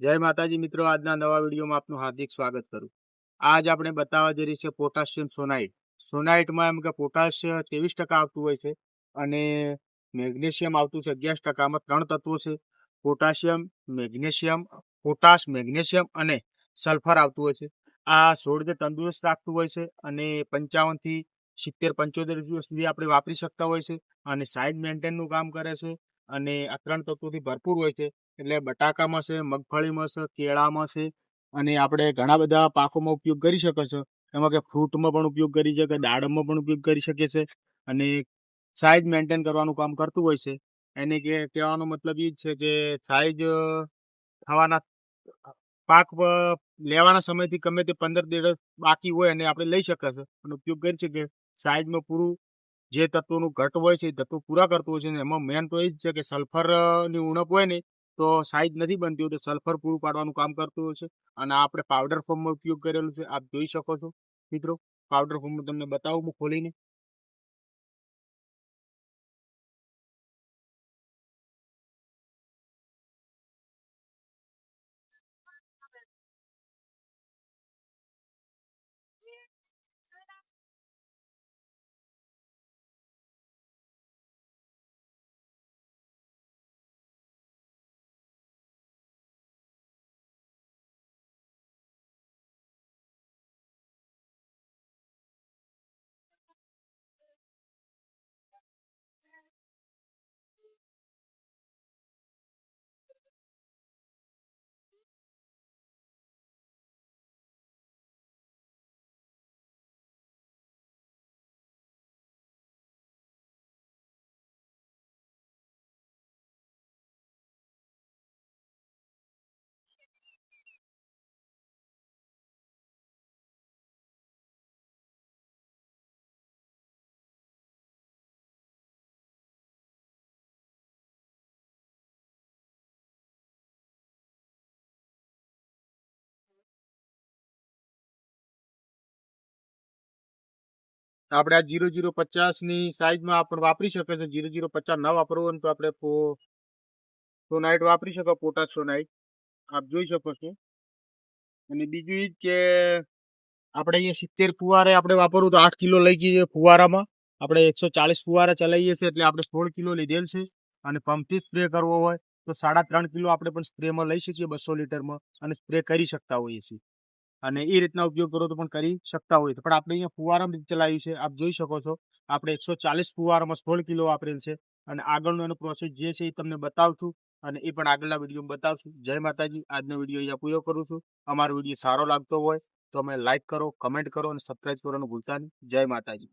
જય માતાજી મિત્રો, આજના નવા વિડીયોમાં આપનું હાર્દિક સ્વાગત કરું. આજ આપણે બતાવવા જઈ રહી છે પોટાશિયમ સોનાઇટ. સોનાઇટમાં એમ કે પોટાશ ત્રેવીસ ટકા આવતું હોય છે અને મેગ્નેશિયમ આવતું છે અગિયાર ટકામાં ત્રણ તત્વો છે. પોટાશિયમ, મેગ્નેશિયમ, પોટાશ, મેગ્નેશિયમ અને સલ્ફર આવતું હોય છે. આ છોડને તંદુરસ્ત રાખતું હોય છે અને પંચાવનથી સિત્તેર, પંચોતેર દિવસ સુધી આપણે વાપરી શકતા હોય છે અને સાઇઝ મેન્ટેનનું કામ કરે છે અને આ ત્રણ તત્વોથી ભરપૂર હોય છે. એટલે બટાકામાં છે, મગફળીમાં છે, કેળામાં છે અને આપણે ઘણા બધા પાકોમાં ઉપયોગ કરી શકો છો એમાં કે ફ્રૂટમાં પણ ઉપયોગ કરી શકે દાડમમાં પણ ઉપયોગ કરી શકે છે અને સાઇઝ મેન્ટેન કરવાનું કામ કરતું હોય છે. એને કે કહેવાનો મતલબ એ જ છે કે સાઇઝ થવાના પાક લેવાના સમયથી ગમે તે પંદર દિવસ બાકી હોય અને આપણે લઈ શકાશે અને ઉપયોગ કરી શકીએ સાઇઝમાં પૂરું જે તત્વોનું ઘટ હોય છે એ તત્વો પૂરા કરતું હોય છે અને એમાં મેન તો એ જ છે કે સલ્ફરની ઉણપ હોય ને તો સાઈજ નથી બનતી હોય તો સલ્ફર પૂરું પાડવાનું કામ કરતું હોય છે. અને આપણે પાવડર ફોર્મમાં ઉપયોગ કરેલું છે. આપ જોઈ શકો છો મિત્રો. પાવડર ફોર્મમાં તમને બતાવું, હું ખોલીને આપણે આ જીરો જીરો પચાસની સાઇઝમાં આપણે વાપરી શકે છે. જીરો જીરો પચાસ ના વાપરવું હોય તો આપણે પો સોનાઇટ વાપરી શકો પોટા સોનાઇટ આપ જોઈ શકો છો. અને બીજું એ કે આપણે અહીંયા સિત્તેર ફુવારે આપણે વાપરવું તો આઠ કિલો લઈ જઈએ ફુવારામાં. આપણે એકસો ચાલીસ ફુવારા ચલાવીએ છીએ એટલે આપણે સોળ કિલો લીધેલ છે. અને પંપથી સ્પ્રે કરવો હોય તો સાડા ત્રણ કિલો આપણે પણ સ્પ્રેમાં લઈ શકીએ બસો લીટરમાં અને સ્પ્રે કરી શકતા હોઈએ છીએ. અને એ રીતના ઉપયોગ કરો તો પણ કરી શકતા હોય પણ આપણે અહીંયા ફુવારામાં ચલાવ્યું છે. આપ જોઈ શકો છો. આપણે એકસો ચાલીસ ફુવારામાં સોળ કિલો વાપરેલ છે. અને આગળનો એનો પ્રોસેસ જે છે એ તમને બતાવશું અને એ પણ આગળના વિડીયોમાં બતાવશું. જય માતાજી. આજનો વીડિયો અહીંયા પૂરો કરું છું. અમારો વીડિયો સારો લાગતો હોય તો અમે લાઇક કરો કમેન્ટ કરો અને સબસ્ક્રાઈબ કરવાનું ભૂલતા નહીં. જય માતાજી.